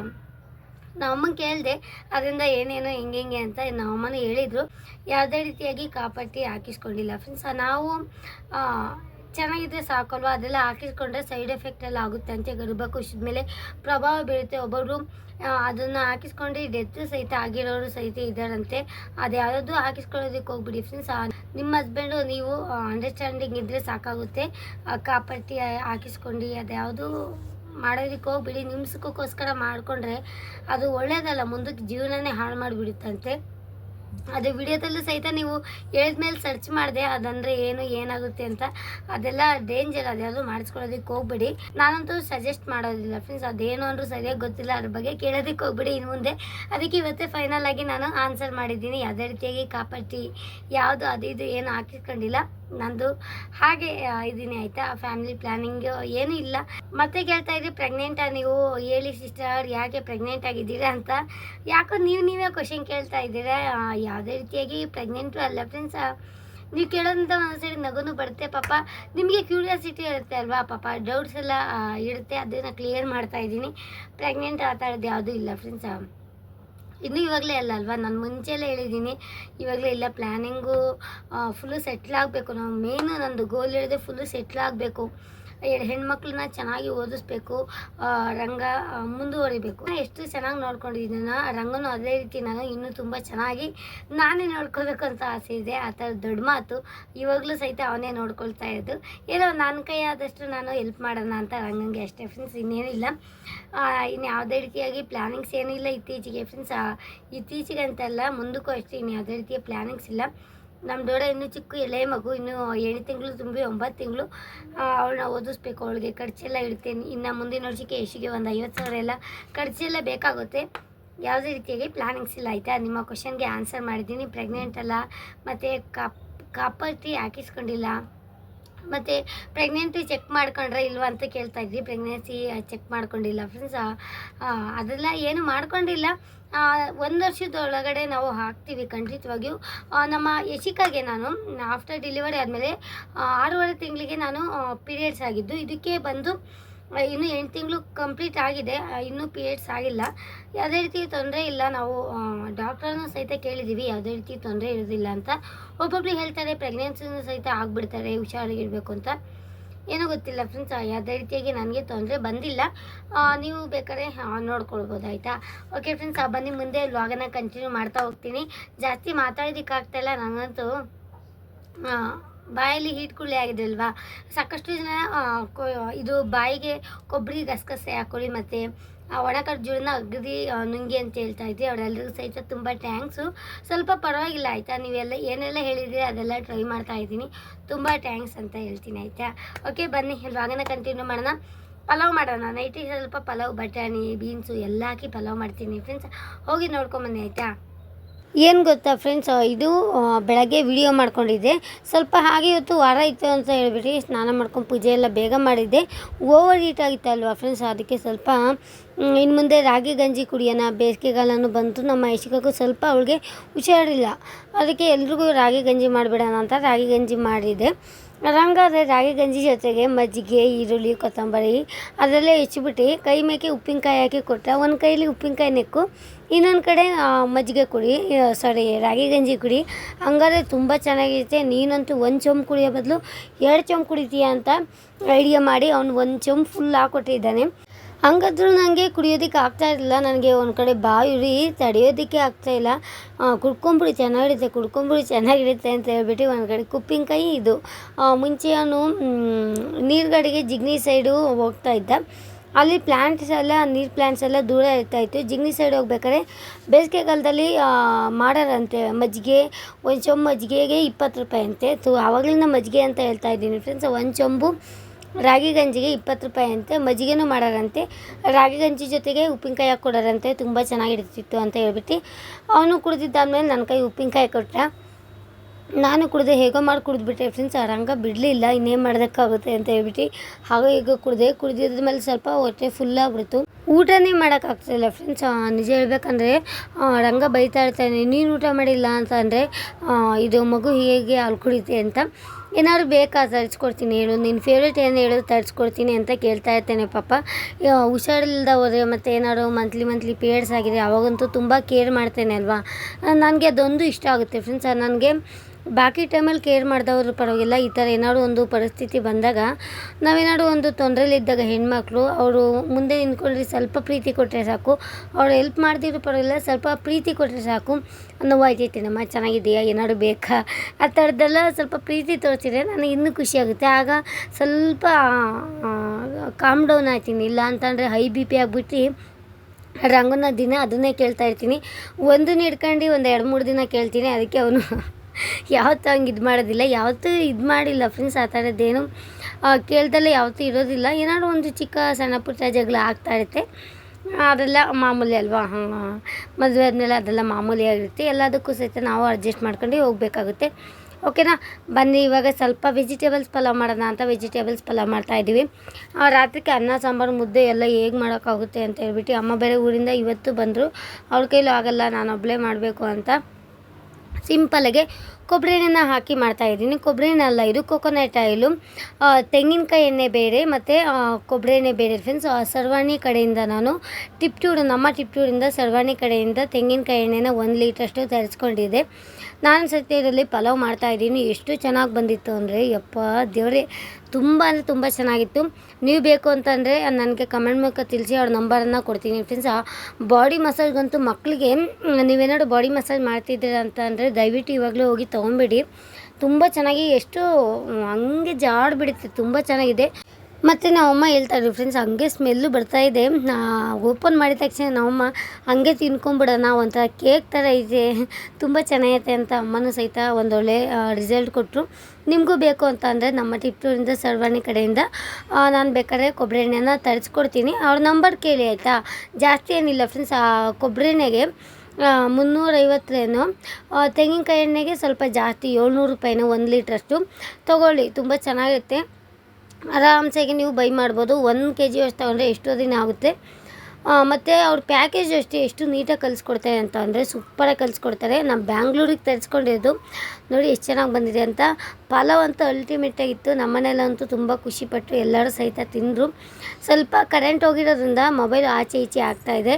ನಮ್ಮಮ್ಮನ ಕೇಳಿದೆ, ಅದರಿಂದ ಏನೇನು, ಹೆಂಗೆ ಹೆಂಗೆ ಅಂತ ನಮ್ಮಮ್ಮನೂ ಹೇಳಿದರು. ಯಾವುದೇ ರೀತಿಯಾಗಿ ಕಾಪಾಟಿ ಹಾಕಿಸ್ಕೊಂಡಿಲ್ಲ. ಫ್ರೆಂಡ್ಸ್, ನಾವು ಚೆನ್ನಾಗಿದ್ರೆ ಸಾಕಲ್ವ? ಅದೆಲ್ಲ ಹಾಕಿಸ್ಕೊಂಡ್ರೆ ಸೈಡ್ ಎಫೆಕ್ಟ್ ಎಲ್ಲ ಆಗುತ್ತೆ ಅಂತ ಗರ್ಭಕೋಶದ ಮೇಲೆ ಪ್ರಭಾವ ಬೀಳುತ್ತೆ. ಒಬ್ಬರು ಅದನ್ನು ಹಾಕಿಸ್ಕೊಂಡು ಡೆತ್ ಸಹಿತ ಆಗಿರೋರು ಸಹಿತ ಇದ್ದಾರಂತೆ. ಅದು ಯಾವುದೂ ಹಾಕಿಸ್ಕೊಳ್ಳೋದಕ್ಕೆ ಹೋಗ್ಬಿಡಿ. ಫ್ರೆಂಡ್ಸ್ ನಿಮ್ಮ ಹಸ್ಬೆಂಡು ನೀವು ಅಂಡರ್ಸ್ಟ್ಯಾಂಡಿಂಗ್ ಇದ್ದರೆ ಸಾಕಾಗುತ್ತೆ. ಕಾಪಾಟಿ ಹಾಕಿಸ್ಕೊಂಡು, ಅದು ಯಾವುದು ಮಾಡೋದಕ್ಕೆ ಹೋಗ್ಬಿಡಿ, ನಿಮ್ಮ ಸುಖಕ್ಕೋಸ್ಕರ ಮಾಡಿಕೊಂಡ್ರೆ ಅದು ಒಳ್ಳೇದಲ್ಲ, ಮುಂದಕ್ಕೆ ಜೀವನನೇ ಹಾಳು ಮಾಡಿಬಿಡುತ್ತಂತೆ. ಅದು ವಿಡಿಯೋದಲ್ಲೂ ಸಹಿತ ನೀವು ಹೇಳಿದ್ಮೇಲೆ ಸರ್ಚ್ ಮಾಡಿದೆ, ಅದಂದರೆ ಏನು, ಏನಾಗುತ್ತೆ ಅಂತ, ಅದೆಲ್ಲ ಡೇಂಜರ್ ಅದ್ಯಾವುದು ಮಾಡಿಸ್ಕೊಳ್ಳೋದಕ್ಕೆ ಹೋಗ್ಬಿಡಿ. ನಾನಂತೂ ಸಜೆಸ್ಟ್ ಮಾಡೋದಿಲ್ಲ ಫ್ರೆಂಡ್ಸ್ ಅದೇನು ಅಂದರೂ ಸರಿಯಾಗಿ ಗೊತ್ತಿಲ್ಲ, ಅದ್ರ ಬಗ್ಗೆ ಕೇಳೋದಕ್ಕೆ ಹೋಗ್ಬಿಡಿ ಇನ್ನು ಮುಂದೆ. ಅದಕ್ಕೆ ಇವತ್ತೇ ಫೈನಲ್ ಆಗಿ ನಾನು ಆನ್ಸರ್ ಮಾಡಿದ್ದೀನಿ. ಯಾವುದೇ ರೀತಿಯಾಗಿ ಕಾಪಾಟಿ ಯಾವುದು ಅದು ಇದು ಏನು ಹಾಕಿಸ್ಕೊಂಡಿಲ್ಲ. ನಂದು. ಹಾಗೆ ಇದ್ದೀನಿ ಆಯಿತಾ ಫ್ಯಾಮಿಲಿ ಪ್ಲ್ಯಾನಿಂಗ್ ಏನೂ ಇಲ್ಲ. ಮತ್ತೆ ಕೇಳ್ತಾ ಇದ್ರಿ ಪ್ರೆಗ್ನೆಂಟಾ ನೀವು? ಹೇಳಿ ಸಿಸ್ಟರ್ ಯಾಕೆ ಪ್ರೆಗ್ನೆಂಟ್ ಆಗಿದ್ದೀರಾ ಅಂತ? ಯಾಕೋ ನೀವು ನೀವೇ ಕ್ವಶನ್ ಕೇಳ್ತಾ ಇದ್ದೀರಾ? ಯಾವುದೇ ರೀತಿಯಾಗಿ ಪ್ರೆಗ್ನೆಂಟು ಅಲ್ಲ ಫ್ರೆಂಡ್ಸ್ ನೀವು ಕೇಳೋದಂತ ಒಂದೊಂದ್ಸರಿ ನಗುನು ಬರುತ್ತೆ. ಪಾಪ, ನಿಮಗೆ ಕ್ಯೂರಿಯಾಸಿಟಿ ಇರುತ್ತೆ ಅಲ್ವಾ? ಪಾಪ ಡೌಟ್ಸ್ ಎಲ್ಲ ಇರುತ್ತೆ. ಅದನ್ನು ಕ್ಲಿಯರ್ ಮಾಡ್ತಾ ಇದ್ದೀನಿ. ಪ್ರೆಗ್ನೆಂಟ್ ಆ ಥರದ್ದು ಯಾವುದೂ ಇಲ್ಲ ಫ್ರೆಂಡ್ಸ್ ಇನ್ನು ಇವಾಗಲೇ ಅಲ್ಲ ಅಲ್ವಾ? ನಾನು ಮುಂಚೆಲೇ ಹೇಳಿದ್ದೀನಿ, ಇವಾಗಲೇ ಇಲ್ಲ. ಪ್ಲ್ಯಾನಿಂಗು ಫುಲ್ಲು ಸೆಟ್ಲ್ ಆಗಬೇಕು. ನಾವು ಮೇನು ನಂದು ಗೋಲ್ ಹೇಳಿದೆ ಫುಲ್ಲು ಸೆಟ್ಲ್ ಆಗಬೇಕು. ಹೆಣ್ಮಕ್ಳನ್ನ ಚೆನ್ನಾಗಿ ಓದಿಸ್ಬೇಕು ರಂಗ ಮುಂದುವರಿಬೇಕು. ಎಷ್ಟು ಚೆನ್ನಾಗಿ ನೋಡ್ಕೊಂಡಿದ್ದೀನ ರಂಗನೂ ಅದೇ ರೀತಿ ನಾನು ಇನ್ನೂ ತುಂಬ ಚೆನ್ನಾಗಿ ನಾನೇ ನೋಡ್ಕೋಬೇಕು ಅಂತ ಆಸೆ ಇದೆ. ಆ ಥರ ದೊಡ್ಡ ಮಾತು ಇವಾಗಲೂ ಸಹಿತ ಅವನೇ ನೋಡ್ಕೊಳ್ತಾ ಇದ್ದು ಏನೋ ನನ್ನ ಕೈ ಆದಷ್ಟು ನಾನು ಹೆಲ್ಪ್ ಮಾಡೋಣ ಅಂತ ರಂಗಂಗೆ ಅಷ್ಟೇ ಫ್ರೆಂಡ್ಸ್ ಇನ್ನೇನಿಲ್ಲ. ಇನ್ನು ಯಾವುದೇ ರೀತಿಯಾಗಿ ಪ್ಲ್ಯಾನಿಂಗ್ಸ್ ಏನಿಲ್ಲ ಇತ್ತೀಚೆಗೆ. ಫ್ರೆಂಡ್ಸ್ ಇತ್ತೀಚೆಗೆ ಅಂತಲ್ಲ ಮುಂದಕ್ಕೂ ಅಷ್ಟೇ ಇನ್ನು ಯಾವುದೇ ರೀತಿಯ ಪ್ಲ್ಯಾನಿಂಗ್ಸ್ ಇಲ್ಲ. ನಮ್ಮ ದೊಡ್ಡ ಇನ್ನೂ ಚಿಕ್ಕ, ಎಲೆ ಮಗು, ಇನ್ನೂ ಏಳು ತಿಂಗಳು, ತುಂಬಿ ಒಂಬತ್ತು ತಿಂಗಳು ಅವಳನ್ನ ಓದಿಸ್ಬೇಕು, ಅವಳಿಗೆ ಖರ್ಚೆಲ್ಲ ಇಡ್ತೇನೆ. ಇನ್ನು ಮುಂದಿನ ವರ್ಷಕ್ಕೆ ಯಶಿಗೆ ಒಂದು ಐವತ್ತು ಸಾವಿರ ಎಲ್ಲ ಖರ್ಚೆಲ್ಲ ಬೇಕಾಗುತ್ತೆ. ಯಾವುದೇ ರೀತಿಯಾಗಿ ಪ್ಲಾನಿಂಗ್ಸ್ ಇಲ್ಲ, ಆಯಿತಾ? ನಿಮ್ಮ ಕ್ವಶನ್ಗೆ ಆನ್ಸರ್ ಮಾಡಿದ್ದೀನಿ. ಪ್ರೆಗ್ನೆಂಟ್ ಅಲ್ಲ, ಮತ್ತು ಕಾಪ್ ಕಾಪರ್ಟಿ ಹಾಕಿಸ್ಕೊಂಡಿಲ್ಲ. ಮತ್ತು ಪ್ರೆಗ್ನೆಂಟಿ ಚೆಕ್ ಮಾಡ್ಕೊಂಡ್ರೆ ಇಲ್ವಾ ಅಂತ ಕೇಳ್ತಾ ಇದ್ವಿ. ಪ್ರೆಗ್ನೆನ್ಸಿ ಚೆಕ್ ಮಾಡ್ಕೊಂಡಿಲ್ಲ ಫ್ರೆಂಡ್ಸ್ ಅದೆಲ್ಲ ಏನು ಮಾಡ್ಕೊಂಡಿಲ್ಲ. ಒಂದು ವರ್ಷದೊಳಗಡೆ ನಾವು ಹಾಕ್ತೀವಿ ಖಂಡಿತವಾಗಿಯೂ. ನಮ್ಮ ಯಶಿಕಾಗೆ ನಾನು ಆಫ್ಟರ್ ಡೆಲಿವರಿ ಆದಮೇಲೆ ಆರೂವರೆ ತಿಂಗಳಿಗೆ ನಾನು ಪೀರಿಯಡ್ಸ್ ಆಗಿದ್ದು, ಇದಕ್ಕೆ ಬಂದು ಇನ್ನು ಎಂಟು ತಿಂಗಳು ಕಂಪ್ಲೀಟ್ ಆಗಿದೆ. ಇನ್ನೂ ಪಿ ಪೀರಿಯಡ್ಸ್ ಆಗಿಲ್ಲ. ಯಾವುದೇ ರೀತಿ ತೊಂದರೆ ಇಲ್ಲ. ನಾವು ಡಾಕ್ಟ್ರನ್ನು ಸಹಿತ ಕೇಳಿದ್ದೀವಿ ಯಾವುದೇ ರೀತಿ ತೊಂದರೆ ಇರೋದಿಲ್ಲ ಅಂತ. ಒಬ್ಬೊಬ್ರು ಹೇಳ್ತಾರೆ ಪ್ರೆಗ್ನೆನ್ಸಿನೂ ಸಹಿತ ಆಗಿಬಿಡ್ತಾರೆ ಹುಷಾರಾಗಿರಬೇಕು ಅಂತ. ಏನೂ ಗೊತ್ತಿಲ್ಲ ಫ್ರೆಂಡ್ಸ್ ಯಾವುದೇ ರೀತಿಯಾಗಿ ನನಗೆ ತೊಂದರೆ ಬಂದಿಲ್ಲ. ನೀವು ಬೇಕಾದ್ರೆ ಆ, ನೋಡ್ಕೊಳ್ಬೋದು ಆಯಿತಾ? ಓಕೆ ಫ್ರೆಂಡ್ಸ್ ಬನ್ನಿ ಮುಂದೆ ವ್ಲಾಗನ್ನ ಕಂಟಿನ್ಯೂ ಮಾಡ್ತಾ ಹೋಗ್ತೀನಿ. ಜಾಸ್ತಿ ಮಾತಾಡೋದಕ್ಕಾಗ್ತಾಯಿಲ್ಲ ನನಗಂತೂ ಆ, ಬಾಯಲ್ಲಿ ಹೀಟ್ ಕುಳ್ಳಿ ಆಗಿದೆ ಅಲ್ವಾ? ಸಾಕಷ್ಟು ಜನ ಇದು ಬಾಯಿಗೆ ಕೊಬ್ಬರಿ ಗಸಗಸೆ ಹಾಕೊಳ್ಳಿ ಮತ್ತು ಒಣ ಖರ್ಜೂರನ ಅಗದಿ ನುಂಗಿ ಅಂತ ಹೇಳ್ತಾ ಇದ್ವಿ. ಅವರೆಲ್ಲರಿಗೂ ಸಹಿತ ತುಂಬ ಥ್ಯಾಂಕ್ಸು ಸ್ವಲ್ಪ ಪರವಾಗಿಲ್ಲ, ಆಯಿತಾ? ನೀವೆಲ್ಲ ಏನೆಲ್ಲ ಹೇಳಿದ್ದೀರಿ ಅದೆಲ್ಲ ಟ್ರೈ ಮಾಡ್ತಾ ಇದ್ದೀನಿ. ತುಂಬ ಥ್ಯಾಂಕ್ಸ್ ಅಂತ ಹೇಳ್ತೀನಿ, ಆಯಿತಾ? ಓಕೆ ಬನ್ನಿ. ಇವಾಗನ ಕಂಟಿನ್ಯೂ ಮಾಡೋಣ. ಪಲಾವ್ ಮಾಡೋಣ. ನೈಟಿಗೆ ಸ್ವಲ್ಪ ಪಲಾವ್, ಬಟಾಣಿ ಬೀನ್ಸು ಎಲ್ಲ ಹಾಕಿ ಪಲಾವ್ ಮಾಡ್ತೀನಿ ಫ್ರೆಂಡ್ಸ್ ಹೋಗಿ ನೋಡ್ಕೊಂಬನ್ನಿ ಆಯಿತಾ? ಏನು ಗೊತ್ತಾ ಫ್ರೆಂಡ್ಸ್ ಇದು ಬೆಳಗ್ಗೆ ವಿಡಿಯೋ ಮಾಡ್ಕೊಂಡಿದ್ದೆ. ಸ್ವಲ್ಪ ಹಾಗೆ ಇವತ್ತು ವಾರ ಇತ್ತು ಅಂತ ಹೇಳ್ಬಿಟ್ಟು ಸ್ನಾನ ಮಾಡ್ಕೊಂಡು ಪೂಜೆ ಎಲ್ಲ ಬೇಗ ಮಾಡಿದ್ದೆ. ಓವರ್ ಹೀಟ್ ಆಗಿತ್ತು ಅಲ್ವಾ ಫ್ರೆಂಡ್ಸ್ ಅದಕ್ಕೆ ಸ್ವಲ್ಪ ಇನ್ನು ಮುಂದೆ ರಾಗಿ ಗಂಜಿ ಕುಡಿಯೋಣ, ಬೇಸಿಗೆಗಾಲನೂ ಬಂತು, ನಮ್ಮ ಐಶಿಕಕ್ಕೂ ಸ್ವಲ್ಪ ಅವಳಿಗೆ ಹುಷಾರಿಲ್ಲ. ಅದಕ್ಕೆ ಎಲ್ರಿಗೂ ರಾಗಿ ಗಂಜಿ ಮಾಡಿಬಿಡೋಣ ಅಂತ ರಾಗಿ ಗಂಜಿ ಮಾಡಿದೆ. ರಂಗಾದ್ರೆ ರಾಗಿ ಗಂಜಿ ಜೊತೆಗೆ ಮಜ್ಜಿಗೆ, ಈರುಳ್ಳಿ, ಕೊತ್ತಂಬರಿ, ಅದರಲ್ಲೇ ಹೆಚ್ಚಿಬಿಟ್ಟು ಕೈ ಮೇಕೆ ಉಪ್ಪಿನಕಾಯಿ ಹಾಕಿ ಕೊಟ್ಟ ಒಂದು ಕೈಲಿ ಉಪ್ಪಿನಕಾಯಿ ನೆಕ್ಕು ಇನ್ನೊಂದು ಕಡೆ ಮಜ್ಜಿಗೆ ಕುಡಿ ಸಾರಿ ರಾಗಿ ಗಂಜಿ ಕುಡಿ. ಹಂಗಾದ್ರೆ ತುಂಬ ಚೆನ್ನಾಗಿರುತ್ತೆ. ನೀನಂತೂ ಒಂದು ಚೊಂಬು ಕುಡಿಯೋ ಬದಲು ಎರಡು ಚೊಂಬು ಕುಡಿತೀಯ ಅಂತ ಐಡಿಯಾ ಮಾಡಿ ಅವ್ನು ಒಂದು ಚೊಂಬು ಫುಲ್ ಹಾಕ್ಕೊಟ್ಟಿದ್ದಾನೆ ಹಂಗಾದ್ರೂ ನನಗೆ ಕುಡಿಯೋದಕ್ಕೆ ಆಗ್ತಾ ಇರಲಿಲ್ಲ. ನನಗೆ ಒಂದು ಕಡೆ ಬಾಯುರಿ ತಡೆಯೋದಕ್ಕೆ ಆಗ್ತಾ ಇಲ್ಲ. ಕುಡ್ಕೊಂಬಿಡಿ, ಚೆನ್ನಾಗಿರುತ್ತೆ ಕುಡ್ಕೊಂಬಿಡಿ, ಚೆನ್ನಾಗಿರುತ್ತೆ ಅಂತ ಹೇಳ್ಬಿಟ್ಟು ಒಂದು ಕಡೆ ಕುಪ್ಪಿನಕಾಯಿ ಇದು. ಮುಂಚೆ ಅವನು ನೀರ್ಗಡೆಗೆ ಜಿಗ್ನಿ ಸೈಡು ಹೋಗ್ತಾ ಇದ್ದ. ಅಲ್ಲಿ ಪ್ಲ್ಯಾಂಟ್ಸ್ ಎಲ್ಲ, ನೀರು ಪ್ಲ್ಯಾಂಟ್ಸ್ ಎಲ್ಲ ದೂರ ಇರ್ತಾಯಿತ್ತು ಜಿಗ್ನಿ ಸೈಡ್ ಹೋಗ್ಬೇಕಾದ್ರೆ ಬೇಸಿಗೆಗಾಲದಲ್ಲಿ ಮಾಡೋರಂತೆ. ಮಜ್ಜಿಗೆ, ಒಂದು ಚೊಂಬು ಮಜ್ಜಿಗೆಗೆ ಇಪ್ಪತ್ತು ರೂಪಾಯಿ ಅಂತೆ ತು ಆವಾಗಲಿಂದ ಮಜ್ಜಿಗೆ ಅಂತ ಹೇಳ್ತಾ ಇದ್ದೀನಿ ಫ್ರೆಂಡ್ಸ್ ಒಂದು ಚೊಂಬು ರಾಗಿ ಗಂಜಿಗೆ ಇಪ್ಪತ್ತು ರೂಪಾಯಿ ಅಂತೆ ಮಜ್ಜಿಗೆನೂ ಮಾಡಾರಂತೆ. ರಾಗಿ ಗಂಜಿ ಜೊತೆಗೆ ಉಪ್ಪಿನಕಾಯಿ ಹಾಕಿ ಕೊಡೋರಂತೆ ತುಂಬ ಚೆನ್ನಾಗಿರ್ತಿತ್ತು ಅಂತ ಹೇಳ್ಬಿಟ್ಟು. ಅವನು ಕುಡಿದಿದ್ದಾದ್ಮೇಲೆ ನನ್ನ ಕೈ ಉಪ್ಪಿನಕಾಯಿ ಕೊಟ್ಟ. ನಾನು ಕುಡಿದೆ ಹೇಗೋ ಮಾಡಿ ಕುಡಿದ್ಬಿಟ್ಟೆ ಫ್ರೆಂಡ್ಸ್ ಆ ರಂಗ ಬಿಡಲಿಲ್ಲ, ಇನ್ನೇನು ಮಾಡೋದಕ್ಕಾಗುತ್ತೆ ಅಂತ ಹೇಳ್ಬಿಟ್ಟು ಹಾಗೆ ಈಗ ಕುಡಿದೆ, ಕುಡಿದಿದ್ದ ಮೇಲೆ ಸ್ವಲ್ಪ ಹೊಟ್ಟೆ ಫುಲ್ ಆಗ್ಬಿಡ್ತು. ಊಟನೇ ಮಾಡೋಕ್ಕಾಗ್ತಿಲ್ಲ ಫ್ರೆಂಡ್ಸ್ ನಿಜ ಹೇಳ್ಬೇಕಂದ್ರೆ ರಂಗ ಬೈತಾ ಇರ್ತಾನೆ, ನೀನು ಊಟ ಮಾಡಿಲ್ಲ ಅಂತ ಅಂದರೆ ಇದು ಮಗು ಹೇಗೆ ಹಾಲು ಕುಡಿತೆ ಅಂತ. ಏನಾದ್ರು ಬೇಕಾ ತರಿಸ್ಕೊಡ್ತೀನಿ ಹೇಳು ನಿನ್ನ ಫೇವ್ರೇಟ್ ಏನು ಹೇಳು ತರಿಸ್ಕೊಡ್ತೀನಿ ಅಂತ ಕೇಳ್ತಾ ಇರ್ತೇನೆ ಪಾಪ. ಹುಷಾರಿಲ್ಲದ ಹೋದರೆ ಮತ್ತು ಏನಾದ್ರು ಮಂತ್ಲಿ ಮಂತ್ಲಿ ಪೀರಿಯಡ್ಸ್ ಆಗಿದೆ ಅವಾಗಂತೂ ತುಂಬ ಕೇರ್ ಮಾಡ್ತೇನೆ ಅಲ್ವಾ? ನನಗೆ ಅದೊಂದು ಇಷ್ಟ ಆಗುತ್ತೆ ಫ್ರೆಂಡ್ಸ್ ನನಗೆ ಬಾಕಿ ಟೈಮಲ್ಲಿ ಕೇರ್ ಮಾಡಿದವರು ಪರವಾಗಿಲ್ಲ, ಈ ಥರ ಏನಾದ್ರು ಒಂದು ಪರಿಸ್ಥಿತಿ ಬಂದಾಗ ನಾವೇನಾದ್ರು ಒಂದು ತೊಂದರೆಲಿದ್ದಾಗ ಹೆಣ್ಮಕ್ಳು ಅವರು ಮುಂದೆ ನಿಂತ್ಕೊಂಡ್ರೆ ಸ್ವಲ್ಪ ಪ್ರೀತಿ ಕೊಟ್ಟರೆ ಸಾಕು. ಅವ್ರು ಹೆಲ್ಪ್ ಮಾಡ್ದಿರೋ ಪರವಾಗಿಲ್ಲ, ಸ್ವಲ್ಪ ಪ್ರೀತಿ ಕೊಟ್ಟರೆ ಸಾಕು. ನೋವಾಯ್ತೈತೆ ನಮ್ಮ ಚೆನ್ನಾಗಿದೆಯಾ ಏನಾದ್ರು ಬೇಕಾ? ಆ ಥರದ್ದೆಲ್ಲ ಸ್ವಲ್ಪ ಪ್ರೀತಿ ತೋರಿಸಿದ್ರೆ ನನಗೆ ಇನ್ನೂ ಖುಷಿ ಆಗುತ್ತೆ. ಆಗ ಸ್ವಲ್ಪ ಕಾಮ್ ಡೌನ್ ಆಯ್ತೀನಿ ಇಲ್ಲ ಅಂತಂದರೆ ಹೈ ಬಿ ಪಿ ಆಗಿಬಿಟ್ಟು ರಂಗನ ದಿನ ಅದನ್ನೇ ಕೇಳ್ತಾ ಇರ್ತೀನಿ. ಒಂದನ್ನ ಹಿಡ್ಕೊಂಡು ಒಂದು ಎರಡು ಮೂರು ದಿನ ಕೇಳ್ತೀನಿ. ಅದಕ್ಕೆ ಅವನು ಯಾವತ್ತೂ ಹಂಗೆ ಇದು ಮಾಡೋದಿಲ್ಲ. ಯಾವತ್ತೂ ಇದು ಮಾಡಿಲ್ಲ ಫ್ರೆಂಡ್ಸ್ ಆ ಥರದ್ದೇನು ಕೇಳ್ದಲ್ಲೇ ಯಾವತ್ತೂ ಇರೋದಿಲ್ಲ. ಏನಾದ್ರು ಒಂದು ಚಿಕ್ಕ ಸಣ್ಣ ಪುಟ್ಟ ಜಗಳ ಆಗ್ತಾ ಇರುತ್ತೆ. ಅದೆಲ್ಲ ಮಾಮೂಲಿ ಅಲ್ವಾ? ಹಾಂ. ಮದುವೆ ಆದಮೇಲೆ ಅದೆಲ್ಲ ಮಾಮೂಲಿ ಆಗಿರುತ್ತೆ. ಎಲ್ಲದಕ್ಕೂ ಸಹಿತ ನಾವು ಅಡ್ಜಸ್ಟ್ ಮಾಡ್ಕೊಂಡು ಹೋಗಬೇಕಾಗುತ್ತೆ. ಓಕೆನಾ ಬನ್ನಿ ಇವಾಗ ಸ್ವಲ್ಪ ವೆಜಿಟೇಬಲ್ಸ್ ಪಲಾವ್ ಮಾಡೋಣ ಅಂತ ವೆಜಿಟೇಬಲ್ಸ್ ಪಲಾವ್ ಮಾಡ್ತಾ ಇದ್ದೀವಿ. ಆ, ರಾತ್ರಿಗೆ ಅನ್ನ ಸಾಂಬಾರು ಮುದ್ದೆ ಎಲ್ಲ ಹೇಗೆ ಮಾಡೋಕ್ಕಾಗುತ್ತೆ ಅಂತ ಹೇಳ್ಬಿಟ್ಟು ಅಮ್ಮ ಬೇರೆ ಊರಿಂದ ಇವತ್ತು ಬಂದರು. ಅವ್ರ ಕೈಲೂ ಆಗಲ್ಲ ನಾನು ಒಬ್ಬಳೇ ಮಾಡಬೇಕು ಅಂತ. ಸಿಂಪಲ್ಲಾಗೆ ಕೊಬ್ಬರಿ ಎಣ್ಣೆನ ಹಾಕಿ ಮಾಡ್ತಾ ಇದ್ದೀನಿ. ಕೊಬ್ಬರಿ ಎಣ್ಣೆ ಅಲ್ಲ, ಇದು ಕೊಕೊನಟ್ ಆಯಿಲು ತೆಂಗಿನಕಾಯಿ ಎಣ್ಣೆ ಬೇರೆ, ಮತ್ತು ಕೊಬ್ಬರಿ ಎಣ್ಣೆ ಬೇರೆ ಫ್ರೆಂಡ್ಸ್ ಸರ್ವಾಣಿ ಕಡೆಯಿಂದ ನಾನು ಟಿಪ್ಟೂರು ನಮ್ಮ ಟಿಪ್ಟೂರಿಂದ ಸರ್ವಾಣಿ ಕಡೆಯಿಂದ ತೆಂಗಿನಕಾಯಿ ಎಣ್ಣೆನ ಒಂದು ಲೀಟ್ರಷ್ಟು ತರಿಸ್ಕೊಂಡಿದ್ದೆ. ನಾನು ಸತ್ಯ ಇದರಲ್ಲಿ ಪಲಾವ್ ಮಾಡ್ತಾ ಇದ್ದೀನಿ. ಎಷ್ಟು ಚೆನ್ನಾಗಿ ಬಂದಿತ್ತು ಅಂದರೆ, ಯಪ್ಪ, ದೇವರೇ, ತುಂಬ ಅಂದರೆ ತುಂಬ ಚೆನ್ನಾಗಿತ್ತು. ನೀವು ಬೇಕು ಅಂತಂದರೆ ನನಗೆ ಕಮೆಂಟ್ ಮೂಲಕ ತಿಳಿಸಿ, ಅವ್ರ ನಂಬರನ್ನು ಕೊಡ್ತೀನಿ ಫ್ರೆಂಡ್ಸ್ ಬಾಡಿ ಮಸಾಜ್ಗಂತೂ ಮಕ್ಕಳಿಗೆ ನೀವೇನಾದ್ರು ಬಾಡಿ ಮಸಾಜ್ ಮಾಡ್ತಿದ್ದೀರ ಅಂತ ಅಂದರೆ ದಯವಿಟ್ಟು ಇವಾಗಲೂ ಹೋಗಿ ತೊಗೊಂಬಿಡಿ. ತುಂಬ ಚೆನ್ನಾಗಿ ಎಷ್ಟು ಹಂಗೆ ಜಾಡ್ಬಿಡುತ್ತೆ ತುಂಬ ಚೆನ್ನಾಗಿದೆ. ಮತ್ತು ನಮ್ಮಮ್ಮ ಹೇಳ್ತಾರೆ ಫ್ರೆಂಡ್ಸ್ ಹಂಗೆ ಸ್ಮೆಲ್ಲು ಬರ್ತಾಯಿದೆ ಓಪನ್ ಮಾಡಿದ ತಕ್ಷಣ ನಮ್ಮಮ್ಮ ಹಂಗೆ ತಿನ್ಕೊಂಬಿಡೋಣ, ಒಂಥರ ಕೇಕ್ ಥರ ಇದೆ. ತುಂಬ ಚೆನ್ನಾಗೈತೆ ಅಂತ ಅಮ್ಮನೂ ಸಹಿತ ಒಂದೊಳ್ಳೆ ರಿಸಲ್ಟ್ ಕೊಟ್ಟರು ನಿಮಗೂ ಬೇಕು ಅಂತ ಅಂದರೆ ನಮ್ಮ ಟಿಪ್ಟೂರಿಂದ ಸರ್ವಾಣಿ ಕಡೆಯಿಂದ ನಾನು ಬೇಕಾದ್ರೆ ಕೊಬ್ಬರಿ ಎಣ್ಣೆನ ತರಿಸ್ಕೊಡ್ತೀನಿ. ಅವ್ರ ನಂಬರ್ ಕೇಳಿ, ಆಯಿತಾ? ಜಾಸ್ತಿ ಏನಿಲ್ಲ ಫ್ರೆಂಡ್ಸ್ ಆ ಕೊಬ್ಬರಿ ಎಣ್ಣೆಗೆ ಮುನ್ನೂರೈವತ್ತರೇನೋ? ತೆಂಗಿನಕಾಯಿ ಎಣ್ಣೆಗೆ ಸ್ವಲ್ಪ ಜಾಸ್ತಿ, ಏಳ್ನೂರು ರೂಪಾಯಿನೋ ಒಂದು ಲೀಟ್ರಷ್ಟು ತೊಗೊಳ್ಳಿ, ತುಂಬ ಚೆನ್ನಾಗಿರುತ್ತೆ ಆರಾಮ್ಸಾಗಿ ನೀವು ಬೈ ಮಾಡ್ಬೋದು. ಒಂದು ಕೆ ಜಿ ಅಷ್ಟು ತೊಗೊಂಡ್ರೆ ಎಷ್ಟೋ ದಿನ ಆಗುತ್ತೆ. ಮತ್ತು ಅವ್ರ ಪ್ಯಾಕೇಜ್ ಅಷ್ಟೇ ಎಷ್ಟು ನೀಟಾಗಿ ಕಲಿಸ್ಕೊಡ್ತಾರೆ ಅಂತ ಅಂದರೆ ಸೂಪರಾಗಿ ಕಲಿಸ್ಕೊಡ್ತಾರೆ. ನಾನು ಬ್ಯಾಂಗ್ಳೂರಿಗೆ ತರಿಸ್ಕೊಂಡಿದ್ದು. ನೋಡಿ ಎಷ್ಟು ಚೆನ್ನಾಗಿ ಬಂದಿದೆ ಅಂತ. ಪಲಾವ್ ಅಂತೂ ಅಲ್ಟಿಮೇಟಾಗಿತ್ತು ಮನೆಯಲ್ಲಂತೂ ತುಂಬ ಖುಷಿಪಟ್ಟು ಎಲ್ಲರೂ ಸಹಿತ ತಿಂದರು. ಸ್ವಲ್ಪ ಕರೆಂಟ್ ಹೋಗಿರೋದ್ರಿಂದ ಮೊಬೈಲ್ ಆಚೆ ಈಚೆ ಆಗ್ತಾಯಿದೆ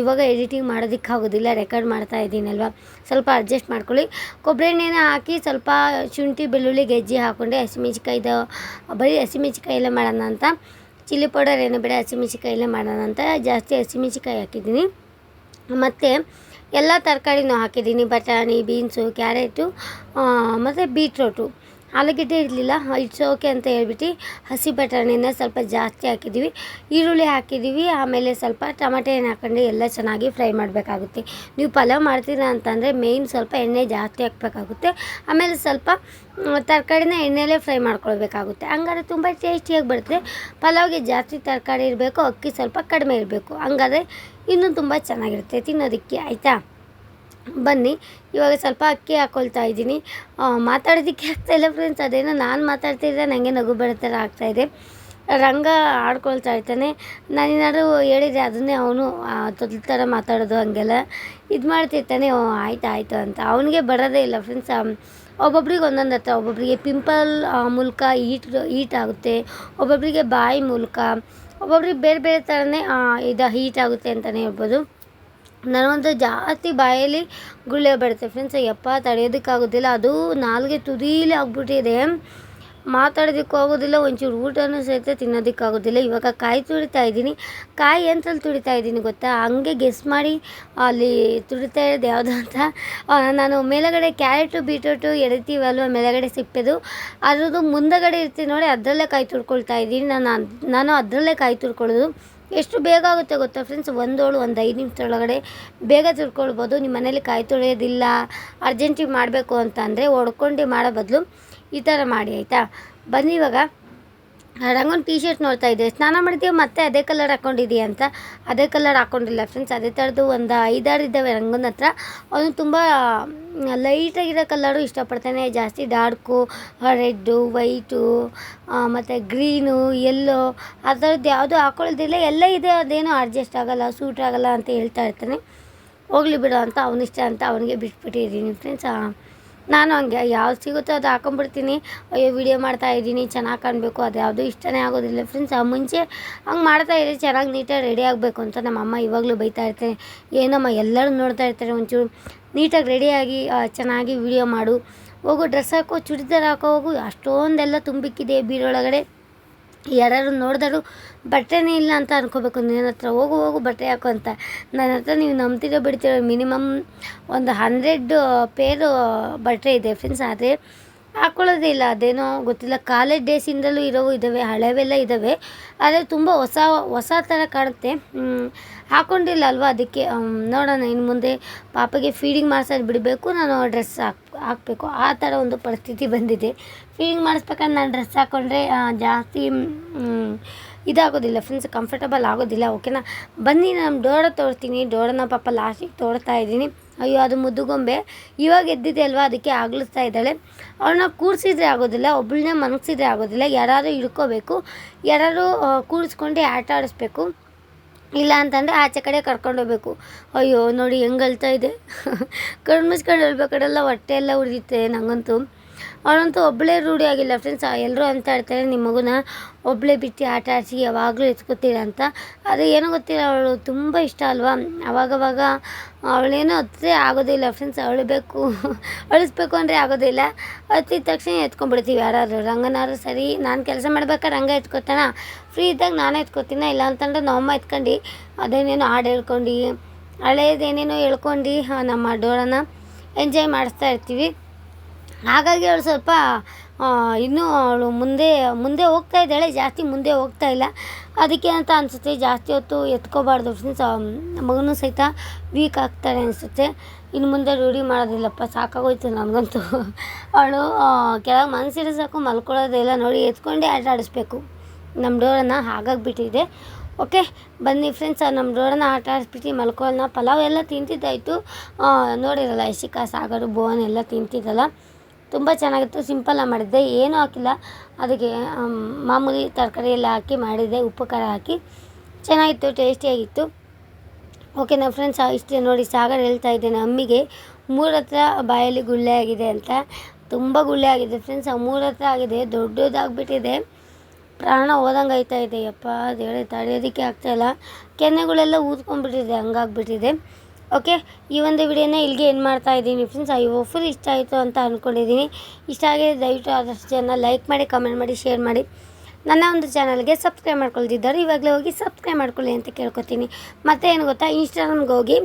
ಇವಾಗ ಎಡಿಟಿಂಗ್ ಮಾಡೋದಕ್ಕಾಗೋದಿಲ್ಲ ರೆಕಾರ್ಡ್ ಮಾಡ್ತಾ ಇದ್ದೀನಲ್ವ? ಸ್ವಲ್ಪ ಅಡ್ಜಸ್ಟ್ ಮಾಡ್ಕೊಳ್ಳಿ. ಕೊಬ್ಬರಿ ಎಣ್ಣೆನ ಹಾಕಿ ಸ್ವಲ್ಪ ಶುಂಠಿ, ಬೆಳ್ಳುಳ್ಳಿ, ಗೆಜ್ಜೆ ಹಾಕ್ಕೊಂಡೆ ಹಸಿಮೆಣ್ಸಿಕಾಯ್ದು ಬರೀ ಹಸಿಮೆಣ್ಸಿಕಾಯಲ್ಲೇ ಮಾಡೋಣ ಅಂತ. ಚಿಲ್ಲಿ ಪೌಡರ್ ಏನು ಬೇಡ ಹಸಿಮೆಣ್ಸಿಕಾಯಲ್ಲೇ ಮಾಡೋಣ ಅಂತ ಜಾಸ್ತಿ ಹಸಿಮೆಣ್ಸಿಕಾಯಿ ಹಾಕಿದ್ದೀನಿ. ಮತ್ತು ಎಲ್ಲ ತರಕಾರಿನೂ ಹಾಕಿದ್ದೀನಿ, ಬಟಾಣಿ, ಬೀನ್ಸು, ಕ್ಯಾರೆಟು ಮತ್ತು ಬೀಟ್ರೋಟು. ಆಲೂಗೆಡ್ಡೆ ಇರಲಿಲ್ಲ. ಇಟ್ಸ್ ಓಕೆ ಅಂತ ಹೇಳ್ಬಿಟ್ಟು ಹಸಿ ಬಟಾಣಿನ ಸ್ವಲ್ಪ ಜಾಸ್ತಿ ಹಾಕಿದ್ದೀವಿ. ಈರುಳ್ಳಿ ಹಾಕಿದ್ದೀವಿ. ಆಮೇಲೆ ಸ್ವಲ್ಪ ಟಮಾಟೆ ಹಣ್ಣು ಹಾಕೊಂಡು ಎಲ್ಲ ಚೆನ್ನಾಗಿ ಫ್ರೈ ಮಾಡಬೇಕಾಗುತ್ತೆ. ನೀವು ಪಲಾವ್ ಮಾಡ್ತೀರಾ ಅಂತಂದರೆ ಮೇಯ್ನ್ ಸ್ವಲ್ಪ ಎಣ್ಣೆ ಜಾಸ್ತಿ ಹಾಕಬೇಕಾಗುತ್ತೆ. ಆಮೇಲೆ ಸ್ವಲ್ಪ ತರಕಾರಿನ ಎಣ್ಣೆಲೇ ಫ್ರೈ ಮಾಡ್ಕೊಳ್ಬೇಕಾಗುತ್ತೆ. ಹಂಗಾದ್ರೆ ತುಂಬ ಟೇಸ್ಟಿಯಾಗಿ ಬರುತ್ತೆ. ಪಲಾವ್ಗೆ ಜಾಸ್ತಿ ತರಕಾರಿ ಇರಬೇಕು, ಅಕ್ಕಿ ಸ್ವಲ್ಪ ಕಡಿಮೆ ಇರಬೇಕು. ಹಂಗಾದ್ರೆ ಇನ್ನೂ ತುಂಬ ಚೆನ್ನಾಗಿರುತ್ತೆ ತಿನ್ನೋದಕ್ಕೆ, ಆಯಿತಾ? ಬನ್ನಿ. ಇವಾಗ ಸ್ವಲ್ಪ ಅಕ್ಕಿ ಹಾಕ್ಕೊಳ್ತಾ ಇದ್ದೀನಿ. ಮಾತಾಡೋದಕ್ಕೆ ಆಗ್ತಾಯಿಲ್ಲ ಫ್ರೆಂಡ್ಸ್ ಅದೇನೋ ನಾನು ಮಾತಾಡ್ತಿದ್ರೆ ನನಗೆ ನಗು ಬರೋ ಥರ ಆಗ್ತಾಯಿದೆ ರಂಗ ಆಡ್ಕೊಳ್ತಾ ಇರ್ತಾನೆ. ನಾನೇನಾದ್ರು ಹೇಳಿದೆ ಅದನ್ನೇ ಅವನು ತೊದಲ ಥರ ಮಾತಾಡೋದು ಹಾಗೆಲ್ಲ ಇದು ಮಾಡ್ತಿರ್ತಾನೆ. ಆಯ್ತು, ಆಯಿತು ಅಂತ. ಅವನಿಗೆ ಬರೋದೇ ಇಲ್ಲ ಫ್ರೆಂಡ್ಸ್ ಒಬ್ಬೊಬ್ರಿಗೆ ಒಂದೊಂದು ಹತ್ರ. ಒಬ್ಬೊಬ್ಬರಿಗೆ ಪಿಂಪಲ್ ಮೂಲಕ ಈಟ್ ಈಟ್ ಆಗುತ್ತೆ. ಒಬ್ಬೊಬ್ಬರಿಗೆ ಬಾಯಿ ಮೂಲಕ. ಒಬ್ಬೊಬ್ರಿಗೆ ಬೇರೆ ಬೇರೆ ಥರನೇ ಇದು ಹೀಟ್ ಆಗುತ್ತೆ ಅಂತಲೇ ಹೇಳ್ಬೋದು. ನನಗಂತೂ ಜಾಸ್ತಿ ಬಾಯಲ್ಲಿ ಗುಳ್ಳೆ ಬರುತ್ತೆ ಫ್ರೆಂಡ್ಸ್ ಯಪ್ಪ ತಡೆಯೋದಕ್ಕಾಗೋದಿಲ್ಲ. ಅದು ನಾಲ್ಗೆ ತುದೀಲಿ ಆಗ್ಬಿಟ್ಟಿದೆ. ಮಾತಾಡೋದಕ್ಕೂ ಆಗೋದಿಲ್ಲ, ಒಂಚೂರು ಊಟನೂ ಸಹಿತ ತಿನ್ನೋದಕ್ಕಾಗೋದಿಲ್ಲ. ಇವಾಗ ಕಾಯಿ ತುಳಿತಾ ಇದ್ದೀನಿ. ಕಾಯಿ ಎಂತಲ್ಲಿ ತುಳಿತಾ ಇದ್ದೀನಿ ಗೊತ್ತಾ? ಹಂಗೆ ಗೆಸ್ ಮಾಡಿ ಅಲ್ಲಿ ತುಳಿತಾ ಇರೋದು ಯಾವುದು ಅಂತ. ನಾನು ಮೇಲಗಡೆ ಕ್ಯಾರೆಟು, ಬೀಟ್ರೂಟು ಎಡಿತೀವಲ್ವ ಮೇಲಗಡೆ ಸಿಪ್ಪೆದು. ಅದ್ರದ್ದು ಮುಂದಗಡೆ ಇರ್ತೀನಿ ನೋಡಿ, ಅದರಲ್ಲೇ ಕಾಯಿ ತುಳ್ಕೊಳ್ತಾ ಇದ್ದೀನಿ. ನಾನು ನಾನು ಅದರಲ್ಲೇ ಕಾಯಿ ತುಳ್ಕೊಳ್ಳೋದು. ಎಷ್ಟು ಬೇಗ ಆಗುತ್ತೆ ಗೊತ್ತಾ ಫ್ರೆಂಡ್ಸ್ ಒಂದೋಳು, ಒಂದು ಐದು ನಿಮಿಷದೊಳಗಡೆ ಬೇಗ ತಿಳ್ಕೊಳ್ಬೋದು. ನಿಮ್ಮ ಮನೇಲಿ ಕಾಯಿ ತೊಳೆಯೋದಿಲ್ಲ ಅರ್ಜೆಂಟಿಗೆ ಮಾಡಬೇಕು ಅಂತ ಅಂದರೆ ಹೊಡ್ಕೊಂಡು ಮಾಡೋ ಬದಲು ಈ ಥರ ಮಾಡಿ, ಆಯಿತಾ? ಬನ್ನಿ ಇವಾಗ. ರಂಗನ್ ಟೀ ಶರ್ಟ್ ನೋಡ್ತಾ ಇದ್ದೆ. ಸ್ನಾನ ಮಾಡ್ತೀವಿ ಮತ್ತೆ ಅದೇ ಕಲರ್ ಹಾಕ್ಕೊಂಡಿದ್ದೀಯ ಅಂತ. ಅದೇ ಕಲರ್ ಹಾಕ್ಕೊಂಡಿಲ್ಲ ಫ್ರೆಂಡ್ಸ್ ಅದೇ ಥರದ್ದು ಒಂದು ಐದಾರು ಇದ್ದಾವೆ ರಂಗನ ಹತ್ರ. ಅವನು ತುಂಬ ಲೈಟಾಗಿರೋ ಕಲರು ಇಷ್ಟಪಡ್ತಾನೆ. ಜಾಸ್ತಿ ಡಾರ್ಕು ರೆಡ್ಡು ವೈಟು ಮತ್ತು ಗ್ರೀನು ಯೆಲ್ಲೋ ಆ ಥರದ್ದು ಯಾವುದೂ ಹಾಕೊಳ್ಳೋದಿಲ್ಲ. ಎಲ್ಲ ಇದೆ. ಅದೇನೋ ಅಡ್ಜಸ್ಟ್ ಆಗೋಲ್ಲ ಸೂಟ್ ಆಗೋಲ್ಲ ಅಂತ ಹೇಳ್ತಾ ಇರ್ತಾನೆ. ಹೋಗ್ಲಿ ಬಿಡು ಅಂತ, ಅವನಿಷ್ಟ ಅಂತ ಅವನಿಗೆ ಬಿಟ್ಬಿಟ್ಟಿದ್ದೀನಿ ಫ್ರೆಂಡ್ಸ್ ನಾನು ಹಂಗೆ, ಯಾವ್ದು ಸಿಗುತ್ತೋ ಅದು ಹಾಕೊಂಬಿಡ್ತೀನಿ. ಅಯ್ಯೋ ವಿಡಿಯೋ ಮಾಡ್ತಾ ಇದ್ದೀನಿ, ಚೆನ್ನಾಗಿ ಕಾಣಬೇಕು. ಅದು ಯಾವುದು ಇಷ್ಟನೇ ಆಗೋದಿಲ್ಲ. ಫ್ರೆಂಡ್ಸ್ ಆ ಮುಂಚೆ ಹಂಗೆ ಮಾಡ್ತಾ ಇದ್ರೆ ಚೆನ್ನಾಗಿ ನೀಟಾಗಿ ರೆಡಿ ಆಗಬೇಕು ಅಂತ ನಮ್ಮಮ್ಮ ಇವಾಗಲೂ ಬೈತಾ ಇರ್ತಾರೆ ಏನಮ್ಮ, ಎಲ್ಲರೂ ನೋಡ್ತಾ ಇರ್ತಾರೆ ಒಂಚೂರು. ನೀಟಾಗಿ ರೆಡಿಯಾಗಿ ಚೆನ್ನಾಗಿ ವಿಡಿಯೋ ಮಾಡು. ಹೋಗು ಡ್ರೆಸ್ ಹಾಕೋ, ಚೂಡಿದಾರ್ ಹಾಕೋ, ಹೋಗು. ಅಷ್ಟೊಂದೆಲ್ಲ ತುಂಬಿಕ್ಕಿದೆ ಬೀರೊಳಗಡೆ. ಯಾರು ನೋಡಿದ್ರು ಬಟ್ಟೆನೇ ಇಲ್ಲ ಅಂತ ಅನ್ಕೋಬೇಕು. ನಿನ್ನ ಹತ್ರ ಹೋಗು ಹೋಗು, ಬಟ್ಟೆ ಹಾಕು ಅಂತ. ನನ್ನ ಹತ್ರ ನೀವು ನಂಬ್ತೀರೋ ಬಿಡ್ತಿರೋ. ಮಿನಿಮಮ್ ಒಂದು ಹಂಡ್ರೆಡ್ ಪೇರು ಬಟ್ಟೆ ಇದೆ ಫ್ರೆಂಡ್ಸ್ ಆದರೆ ಹಾಕ್ಕೊಳ್ಳೋದೇ ಇಲ್ಲ ಅದೇನೋ ಗೊತ್ತಿಲ್ಲ. ಕಾಲೇಜ್ ಡೇಸಿಂದಲೂ ಇರೋವು ಇದ್ದಾವೆ ಹಳೆವೆಲ್ಲ ಇದ್ದಾವೆ ಆದರೆ ತುಂಬ ಹೊಸ ಹೊಸ ಥರ ಕಾಣುತ್ತೆ. ಹಾಕ್ಕೊಂಡಿಲ್ಲ ಅಲ್ವಾ ಅದಕ್ಕೆ. ನೋಡೋಣ. ಇನ್ನು ಮುಂದೆ ಪಾಪಗೆ ಫೀಡಿಂಗ್ ಮಾಡಿಸೋದು ಬಿಡಬೇಕು. ನಾನು ಡ್ರೆಸ್ ಹಾಕ್, ಹಾಕಬೇಕು. ಆ ಥರ ಒಂದು ಪರಿಸ್ಥಿತಿ ಬಂದಿದೆ. ಫೀಡಿಂಗ್ ಮಾಡಿಸ್ಬೇಕಾದ್ರೆ ನಾನು ಡ್ರೆಸ್ ಹಾಕ್ಕೊಂಡ್ರೆ ಜಾಸ್ತಿ ಇದಾಗೋದಿಲ್ಲ. ಫ್ರೆಂಡ್ಸ್ ಕಂಫರ್ಟಬಲ್ ಆಗೋದಿಲ್ಲ. ಓಕೆನಾ ಬನ್ನಿ, ನಾನು ಡೋರ ತೋರಿಸ್ತೀನಿ. ಡೋರನ್ನ ಪಾಪ ಲಾಸ್ಟಿಗೆ ತೋರಿಸ್ತಾ ಇದ್ದೀನಿ. ಅಯ್ಯೋ, ಅದು ಮುದ್ದುಗೊಂಬೆ ಇವಾಗ ಎದ್ದಿದೆ ಅಲ್ವಾ? ಅದಕ್ಕೆ ಆಗ್ಲಿಸ್ತಾ ಇದ್ದಾಳೆ. ಅವಳನ್ನ ಕೂರಿಸಿದ್ರೆ ಆಗೋದಿಲ್ಲ ಒಬ್ಬಳನ್ನೇ ಮನಗಿಸಿದ್ರೆ ಆಗೋದಿಲ್ಲ. ಯಾರಾದರೂ ಹಿಡ್ಕೋಬೇಕು, ಯಾರಾದರೂ ಕೂರಿಸ್ಕೊಂಡು ಆಟ ಆಡಿಸ್ಬೇಕು. ಇಲ್ಲ ಅಂತಂದರೆ ಆಚೆ ಕಡೆ ಕರ್ಕೊಂಡು ಹೋಗ್ಬೇಕು. ಅಯ್ಯೋ, ನೋಡಿ ಹೆಂಗೆ ಅಳ್ತಾ ಇದೆ. <laughs> ಕಣ್ಣು ಮುಚ್ಕೊಂಡು ಹೇಳ್ಬೇಕಾಡೆಲ್ಲ ಹೊಟ್ಟೆ ಎಲ್ಲ ಉರಿಯುತ್ತೆ ನನಗಂತೂ ಅವಳಂತೂ ಒಬ್ಬಳೇ ರೂಢಿ ಆಗಿಲ್ಲ ಫ್ರೆಂಡ್ಸ್ ಎಲ್ಲರೂ ಅಂತ ಹೇಳ್ತಾರೆ ನಿಮ್ಮ ಮಗುನ ಒಬ್ಬಳೇ ಬಿಟ್ಟು ಆಟ ಆಡಿಸಿ ಯಾವಾಗಲೂ ಎತ್ಕೋತೀರ ಅಂತ. ಆದರೆ ಏನೋ ಗೊತ್ತಿಲ್ಲ, ಅವಳು ತುಂಬ ಇಷ್ಟ ಅಲ್ವಾ? ಅವಾಗವಾಗ ಅವಳೇನೋ ಹತ್ತಿರ ಆಗೋದಿಲ್ಲ ಫ್ರೆಂಡ್ಸ್ ಅಳಬೇಕು ಅಳಿಸ್ಬೇಕು ಅಂದರೆ ಆಗೋದಿಲ್ಲ ಹತ್ತಿದ ತಕ್ಷಣ ಎತ್ಕೊಂಡ್ಬಿಡ್ತೀವಿ ಯಾರಾದರೂ. ರಂಗನಾದ್ರು ಸರಿ, ನಾನು ಕೆಲಸ ಮಾಡ್ಬೇಕಾದ್ರೆ ರಂಗ ಎತ್ಕೋತಾನ? ಫ್ರೀ ಇದ್ದಾಗ ನಾನೇ ಎತ್ಕೋತೀನ? ಇಲ್ಲ ಅಂತಂದ್ರೆ ನಮ್ಮಮ್ಮ ಎತ್ಕೊಂಡು, ಅದೇನೇನೋ ಹಾಡು ಹೇಳ್ಕೊಂಡು, ಹಳೇದೇನೇನೋ ಹೇಳ್ಕೊಂಡು ನಮ್ಮ ಡೋರನ್ನ ಎಂಜಾಯ್ ಮಾಡಿಸ್ತಾ ಇರ್ತೀವಿ. ಹಾಗಾಗಿ ಅವಳು ಸ್ವಲ್ಪ ಇನ್ನೂ ಅವಳು ಮುಂದೆ ಮುಂದೆ ಹೋಗ್ತಾ ಇದ್ದಾಳೆ, ಜಾಸ್ತಿ ಮುಂದೆ ಹೋಗ್ತಾ ಇಲ್ಲ. ಅದಕ್ಕೆ ಅಂತ ಅನಿಸುತ್ತೆ, ಜಾಸ್ತಿ ಹೊತ್ತು ಎತ್ಕೋಬಾರ್ದು. ಮಗನೂ ಸಹಿತ ವೀಕ್ ಆಗ್ತಾಳೆ ಅನಿಸುತ್ತೆ. ಇನ್ನು ಮುಂದೆ ರೂಢಿ ಮಾಡೋದಿಲ್ಲಪ್ಪ, ಸಾಕಾಗೋಯ್ತು ನನಗಂತೂ. ಅವಳು ಕೆಳಗೆ ಮನಸ್ಸಿರೋ ಸಾಕು ಮಲ್ಕೊಳ್ಳೋದಿಲ್ಲ ನೋಡಿ, ಎತ್ಕೊಂಡೇ ಆಟ ಆಡಿಸ್ಬೇಕು. ನಮ್ಮ ಡೋರನ್ನ ಹಾಗಾಗಿಬಿಟ್ಟಿದೆ. ಓಕೆ, ಬನ್ನಿ ಫ್ರೆಂಡ್ಸ್ ನಮ್ಮ ಡೋರನ್ನ ಆಟ ಆಡಿಸ್ಬಿಟ್ಟು ಮಲ್ಕೊಳ್ಳೋಣ. ಪಲಾವ್ ಎಲ್ಲ ತಿಂತಿದ್ದಾಯಿತು. ನೋಡಿರಲ್ಲ, ಯಶಿಕಾ, ಸಾಗರು ಬೋನ್ ಎಲ್ಲ ತಿಂತಿದ್ದಲ್ಲ. ತುಂಬ ಚೆನ್ನಾಗಿತ್ತು ಸಿಂಪಲ್ಲಾಗಿ ಮಾಡಿದ್ದೆ. ಏನೂ ಹಾಕಿಲ್ಲ. ಅದಕ್ಕೆ ಮಾಮೂಲಿ ತರಕಾರಿ ಎಲ್ಲ ಹಾಕಿ ಮಾಡಿದ್ದೆ, ಉಪ್ಪು ಖಾರ ಹಾಕಿ. ಚೆನ್ನಾಗಿತ್ತು, ಟೇಸ್ಟಿಯಾಗಿತ್ತು. ಓಕೆ ಓಕೆನಾ ಫ್ರೆಂಡ್ಸ್ ಇಷ್ಟೇ ನೋಡಿ ಸಾಗರ್ ಹೇಳ್ತಾ ಇದ್ದೇನೆ. ಅಮ್ಮಿಗೆ ಮೂರ ಹತ್ರ ಬಾಯಲ್ಲಿ ಗುಳ್ಳೆ ಆಗಿದೆ ಅಂತ. ತುಂಬ ಗುಳ್ಳೆ ಆಗಿದೆ ಫ್ರೆಂಡ್ಸ್, ಆ ಮೂರ ಹತ್ರ ಆಗಿದೆ. ದೊಡ್ಡದಾಗ್ಬಿಟ್ಟಿದೆ. ಪ್ರಾಣ ಹೋದಂಗೆ ಆಯ್ತಾ ಇದೆ. ಯಪ್ಪ, ದೇವ್ರೆ, ತಡೆಯೋದಕ್ಕೆ ಆಗ್ತಾಯಿಲ್ಲ ಕೆನೆಗಳೆಲ್ಲ ಊದ್ಕೊಂಡ್ಬಿಟ್ಟಿದೆ, ಹಂಗಾಗ್ಬಿಟ್ಟಿದೆ. ಓಕೆ, ಈ ಒಂದು ವಿಡಿಯೋನ ಇಲ್ಲಿಗೆ ಏನು ಮಾಡ್ತಾ ಇದ್ದೀನಿ ಫ್ರೆಂಡ್ಸ್ ಐ ಹೋಪ್ಫುಲ್ ಇಷ್ಟ ಆಯಿತು ಅಂತ ಅಂದ್ಕೊಂಡಿದ್ದೀನಿ ಇಷ್ಟ ಆಗಿದೆ ದಯವಿಟ್ಟು ಆದಷ್ಟು ಜನ ಲೈಕ್ ಮಾಡಿ ಕಮೆಂಟ್ ಮಾಡಿ ಶೇರ್ ಮಾಡಿ. ನನ್ನ ಒಂದು ಚಾನಲ್ಗೆ ಸಬ್ಸ್ಕ್ರೈಬ್ ಮಾಡ್ಕೊಳ್ತಿದ್ದಾರೆ ಇವಾಗಲೇ ಹೋಗಿ ಸಬ್ಸ್ಕ್ರೈಬ್ ಮಾಡ್ಕೊಳ್ಳಿ ಅಂತ ಕೇಳ್ಕೊತೀನಿ. ಮತ್ತು ಏನು ಗೊತ್ತಾ ಇನ್ಸ್ಟಾಗ್ರಾಮ್ಗೆ ಹೋಗಿ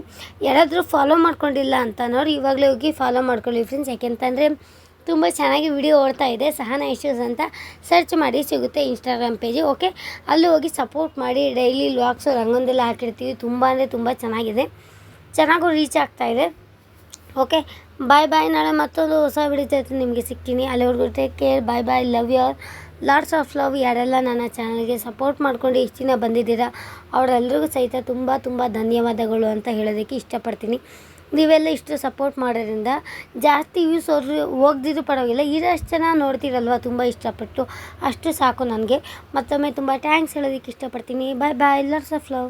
ಯಾರಾದರೂ ಫಾಲೋ ಮಾಡ್ಕೊಂಡಿಲ್ಲ ಅಂತನೋರು ಇವಾಗಲೇ ಹೋಗಿ ಫಾಲೋ ಮಾಡ್ಕೊಳ್ಳಿ ಫ್ರೆಂಡ್ಸ್ ಯಾಕೆಂತಂದರೆ ತುಂಬ ಚೆನ್ನಾಗಿ ವಿಡಿಯೋ ಓಡ್ತಾ ಇದೆ, ಸಹನ ಇಶ್ಯೂಸ್ ಅಂತ ಸರ್ಚ್ ಮಾಡಿ ಸಿಗುತ್ತೆ ಇನ್ಸ್ಟಾಗ್ರಾಮ್ ಪೇಜು ಓಕೆ, ಅಲ್ಲಿ ಹೋಗಿ ಸಪೋರ್ಟ್ ಮಾಡಿ ಡೈಲಿ ವ್ಲಾಗ್ಸು ರಂಗೊಂದೆಲ್ಲ ಹಾಕಿರ್ತೀವಿ. ತುಂಬ ಅಂದರೆ ತುಂಬ ಚೆನ್ನಾಗಿದೆ. ಚೆನ್ನಾಗೂ ರೀಚ್ ಆಗ್ತಾ ಇದೆ. ಓಕೆ ಬಾಯ್ ಬಾಯ್ ನಾಳೆ ಮತ್ತೊಂದು ಹೊಸ ವಿಡಿಯೋ ಜೊತೆ ನಿಮಗೆ ಸಿಗ್ತೀನಿ. ಅಲ್ಲಿವರೆಗೂ take care bye bye love you lots of love ಯಾರೆಲ್ಲ ನನ್ನ ಚಾನಲ್ಗೆ ಸಪೋರ್ಟ್ ಮಾಡ್ಕೊಂಡು ಇಷ್ಟು ದಿನ ಬಂದಿದ್ದೀರಾ ಅವರೆಲ್ಲರಿಗೂ ಸಹಿತ ತುಂಬ ತುಂಬ ಧನ್ಯವಾದಗಳು ಅಂತ ಹೇಳೋದಕ್ಕೆ ಇಷ್ಟಪಡ್ತೀನಿ. ನೀವೆಲ್ಲ ಇಷ್ಟು ಸಪೋರ್ಟ್ ಮಾಡೋದ್ರಿಂದ ಜಾಸ್ತಿ ವ್ಯೂಸ್ ಅವ್ರು ಹೋಗ್ದಿದ್ರು ಪರವಾಗಿಲ್ಲ, ಇರೋಷ್ಟು ಜನ ನೋಡ್ತೀರಲ್ವ, ತುಂಬ ಇಷ್ಟಪಟ್ಟು. ಅಷ್ಟು ಸಾಕು ನನಗೆ. ಮತ್ತೊಮ್ಮೆ ತುಂಬ ಥ್ಯಾಂಕ್ಸ್ ಹೇಳೋದಕ್ಕೆ ಇಷ್ಟಪಡ್ತೀನಿ. Bye bye lots of love